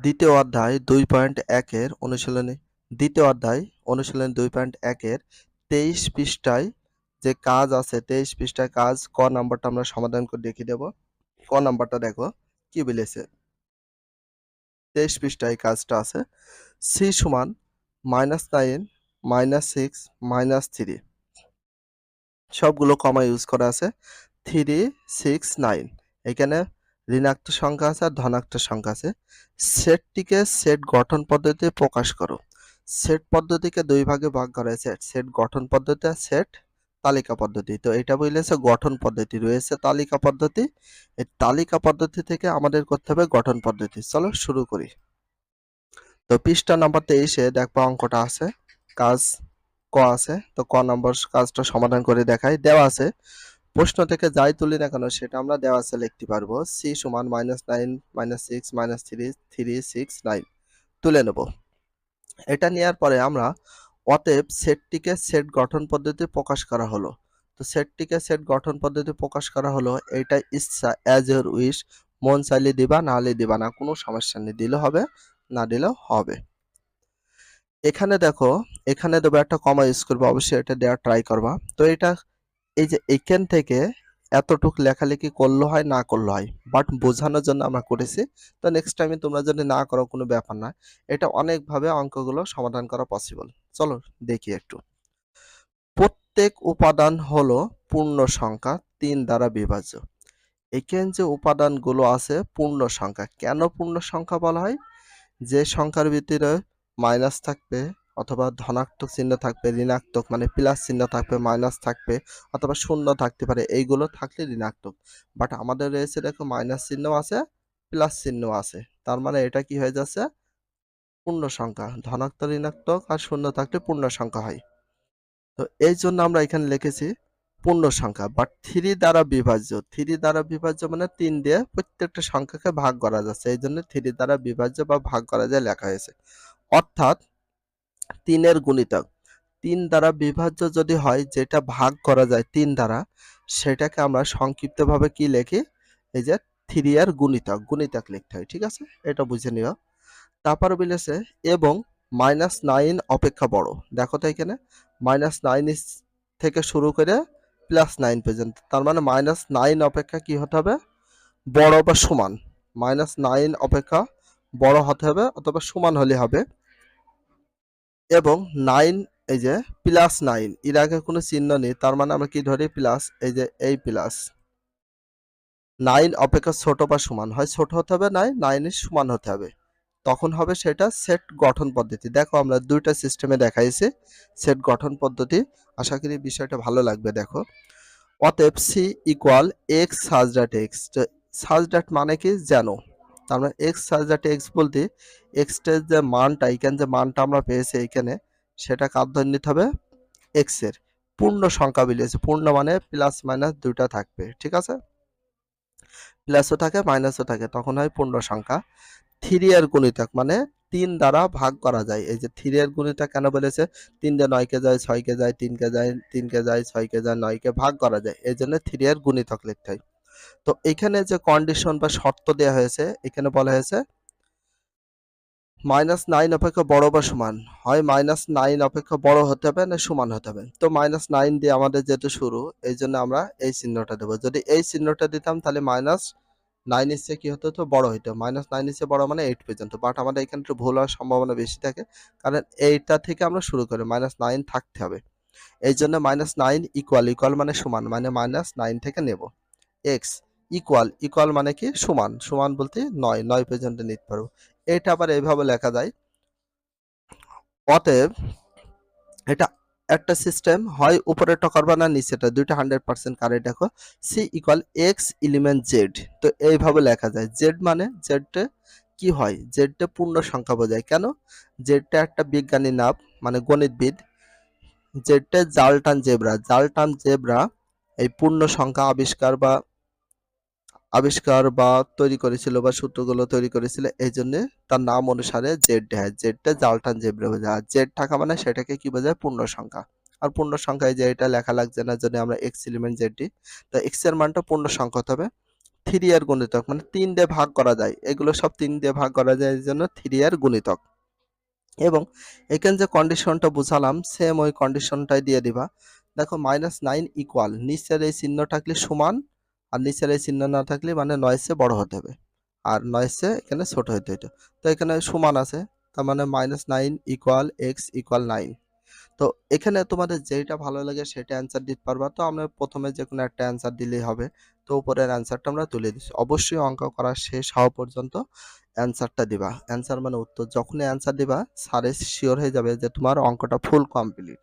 দ্বিতীয় অধ্যায় দুই পয়েন্ট একের অনুশীলনী। দ্বিতীয় অধ্যায় অনুশীলনী দুই পয়েন্ট একের তেইশ পৃষ্ঠায় যে কাজ আছে, তেইশ পৃষ্ঠায় কাজ ক নাম্বারটা আমরা সমাধান করে দেখিয়ে দেব। ক নাম্বারটা দেখো, কি বলেছে? তেইশ পৃষ্ঠায় কাজটা আছে। সি সমান minus nine minus six minus three সবগুলো কমা ইউজ করা আছে। থ্রি সিক্স নাইন এখানে ঋণাত্মক সংখ্যা আছে আর ধনাক্ত সংখ্যা আছে। সেটটিকে সেট গঠন পদ্ধতিতে প্রকাশ করো। সেট পদ্ধতিকে দুই ভাগে ভাগ করা হয়েছে। সেট গঠন পদ্ধতি আর সেট তালিকা পদ্ধতি। তো এটা বলেছে গঠন পদ্ধতি। রয়েছে তালিকা পদ্ধতি। এই তালিকা পদ্ধতি থেকে আমাদের করতে হবে গঠন পদ্ধতি। চলো শুরু করি। তো পৃষ্ঠা নাম্বার তেইশে দেখবা অঙ্কটা আছে। কাজ ক আছে। তো ক নম্বর কাজটা সমাধান করে দেখাই। দেওয়া আছে। প্রশ্ন থেকে যাই তুলি না কেন, সেটা আমরা দেওয়া আছে লিখতে পারব। সি সমান minus nine minus six minus three three six nine তুলে নেব। এটা নেওয়ার পরে আমরা অতএব সেটটিকে সেট গঠন পদ্ধতি প্রকাশ করা হলো। তো সেটটিকে সেট গঠন পদ্ধতি প্রকাশ করা হলো, এটা ইচ্ছা অ্যাজ ইউর উইশ মন চাইলে দিবা, না হলে দিবা না, কোনো সমস্যা নেই, দিলে হবে, না দিলেও হবে। এখানে দেখো, এখানে দেবো একটা কমা ইউজ করব, অবশ্যই এটা দেওয়ার ট্রাই করবা। তো এটা এই যে এখান থেকে এতটুক লেখালেখি করলে হয়, না করলে হয় বাট বোঝানোর জন্য আমরা করেছি। তো নেক্সট টাইমে তোমরা যদি না করো, কোনো ব্যাপার না। এটা অনেকভাবে অঙ্কগুলো সমাধান করা পসিবল চলো দেখি একটু। প্রত্যেক উপাদান হলো পূর্ণ সংখ্যা তিন দ্বারা বিভাজ্য। এখান যে উপাদানগুলো আছে, পূর্ণ সংখ্যা। কেন পূর্ণ সংখ্যা বলা হয়? যে সংখ্যার ভিতরে মাইনাস থাকবে অথবা ধনাত্মক চিহ্ন থাকবে, ঋণাত্মক মানে প্লাস চিহ্ন থাকবে মাইনাস থাকবে অথবা শূন্য থাকতে পারে, এইগুলো থাকলে ঋণাত্মক। বাট আমাদের রয়েছে দেখো মাইনাস চিহ্ন আছে প্লাস চিহ্ন আছে। তার মানে এটা কি হয়ে যাচ্ছে? পূর্ণ সংখ্যা, ধনাত্মক, ঋণাত্মক আর শূন্য থাকলে পূর্ণ সংখ্যা হয়। তো এই জন্য আমরা এখানে লিখেছি পূর্ণ সংখ্যা বাট থ্রি দ্বারা বিভাজ্য। থ্রি দ্বারা বিভাজ্য মানে তিন দিয়ে প্রত্যেকটা সংখ্যাকে ভাগ করা যাচ্ছে। এই জন্য থ্রি দ্বারা বিভাজ্য বা ভাগ করা যায় লেখা হয়েছে। অর্থাৎ তিনের গুণিতক তিন দ্বারা বিভাজ্য যদি হয়, যেটা ভাগ করা যায় তিন দ্বারা, সেটাকে আমরা সংক্ষিপ্তভাবে কি লিখি? এই যে থ্রি গুণিতক গুণিতক লিখতে হয়, ঠিক আছে? এটা বুঝে নিও। তারপর বলেছে, এবং মাইনাস নাইন অপেক্ষা বড়। দেখো তো এখানে মাইনাস নাইন থেকে শুরু করে প্লাস নাইন পর্যন্ত। তার মানে মাইনাস নাইন অপেক্ষা কি হতে হবে? বড় বা সমান। মাইনাস নাইন অপেক্ষা বড় হতে হবে, অথবা সমান হলে হবে। এবং নাইন, এই যে প্লাস নাইন। এর আগে কোনো চিহ্ন নেই, তার মানে আমরা কি ধরি? প্লাস এই যে, এই প্লাস নাইন অপেক্ষা ছোট বা সমান। হয় ছোট হতে হবে নাই নাইনের সমান হতে হবে। তখন হবে সেটা সেট গঠন পদ্ধতি। দেখো আমরা দুইটা সিস্টেমে দেখাইছি সেট গঠন পদ্ধতি। আশা করি বিষয়টা ভালো লাগবে, দেখো। অতএব সি ইকুয়াল এক্স সাজ ডাট এক্স সাজ ডাট মানে কি? জানো তার মানে এক্স সাজ এক্স বলতে এক্সটের যে মানটা, এখানে যে মানটা আমরা পেয়েছি এখানে, সেটা কার ধরে নিতে হবে? এক্সের। পূর্ণ সংখ্যা বিলিয়েছে পূর্ণ মানে প্লাস মাইনাস দুইটা থাকবে, ঠিক আছে? প্লাসও থাকে মাইনাসও থাকে, তখন হয় পূর্ণ সংখ্যা। থ্রি এর গুণিতক মানে তিন দ্বারা ভাগ করা যায়। এই যে থ্রি এর গুণিতক কেন বলেছে? তিন দিয়ে নয়কে যায়, ছয়কে যায়, তিনকে যায় তিনকে যায়, ছয়কে যায়, নয়কে ভাগ করা যায়। এই জন্য থ্রি এর গুণিতক লিখতে হয়। তো এখানে যে কন্ডিশন বা শর্ত দেওয়া হয়েছে, এখানে বলা হয়েছে মাইনাস নাইন অপেক্ষা বড় বা সমান? হয় মাইনাস নাইন অপেক্ষা বড় হতে হবে না সমান হতে হবে? তো মাইনাস নাইন দিয়ে আমাদের যেহেতু শুরু, এই জন্য আমরা এই চিহ্নটা দেবো। যদি এই চিহ্নটা দিতাম, তাহলে মাইনাস নাইন ইসে কি হতো? তো বড় হইতো। মাইনাস নাইন ইসে বড় মানে এইট পর্যন্ত। বাট আমাদের এখানে একটু ভুল হওয়ার সম্ভাবনা বেশি থাকে, কারণ এইটা থেকে আমরা শুরু করি। মাইনাস নাইন থাকতে হবে। এই জন্য মাইনাস নাইন ইকুয়াল ইকুয়াল মানে সমান মানে মাইনাস নাইন থেকে নেব। এক্স ইকুয়াল ইকুয়াল মানে কি? সমান। সমান বলতে নয়। নয় পর্যন্ত নিতে পারব এটা আবার এইভাবে লেখা যায়, অতএব এটা একটা সিস্টেম হয় উপরেটা করবা না নিচেটা দুইটা হান্ড্রেড পার্সেন্ট কারেক্ট দেখো। C equal X element Z তো এইভাবে লেখা যায়। জেড মানে জেডটা কি হয়? জেডটা পূর্ণ সংখ্যা বোঝায়। কেন? জেডটা একটা বিজ্ঞানী নাম মানে গণিতবিদ জেডটা জালটান জেব্রা। জালটান জেব্রা এই পূর্ণ সংখ্যা আবিষ্কার বা আবিষ্কার বা তৈরি করেছিল বা সূত্রগুলো তৈরি করেছিল, এই জন্য তার নাম অনুসারে জেড হ্যাঁ। জেডটা জালটান জেব্রা বোঝায় আর জেড থাকা মানে সেটাকে কি বোঝায়? পূর্ণ সংখ্যা আর পূর্ণ সংখ্যায় যে এটা লেখা লাগছে না জন্য আমরা এক্স এলিমেন্ট জেডটি তো এক্সের মানটা পূর্ণ সংখ্যা হবে। থ্রি এর গুণিতক মানে তিন দিয়ে ভাগ করা যায়। এগুলো সব তিন দিয়ে ভাগ করা যায়, এই জন্য থ্রি এর গুণিতক। এবং এখানে যে কন্ডিশনটা বুঝালাম সেম ওই কন্ডিশনটাই দিয়ে দিবা। দেখো মাইনাস নাইন ইকুয়াল নিচের এই চিহ্ন থাকলে সমান আর নিচের এই চিহ্ন না থাকলে মানে নয়েসে বড় হতে হবে। আর নয়েসে এখানে ছোট হতে হতো তো এখানে সমান আছে, তার মানে minus nine equal X equal nine তো এখানে তোমাদের যেটা ভালো লাগে সেটা অ্যান্সার দিতে পারবা। তো আমরা প্রথমে যে কোনো একটা অ্যান্সার দিলেই হবে। তো উপরের অ্যান্সারটা আমরা তুলে দিচ্ছি। অবশ্যই অঙ্ক করা শেষ হওয়া পর্যন্ত অ্যান্সারটা দিবা। অ্যান্সার মানে উত্তর। যখনই অ্যান্সার দিবা স্যারে শিওর হয়ে যাবে যে তোমার অঙ্কটা ফুল কমপ্লিট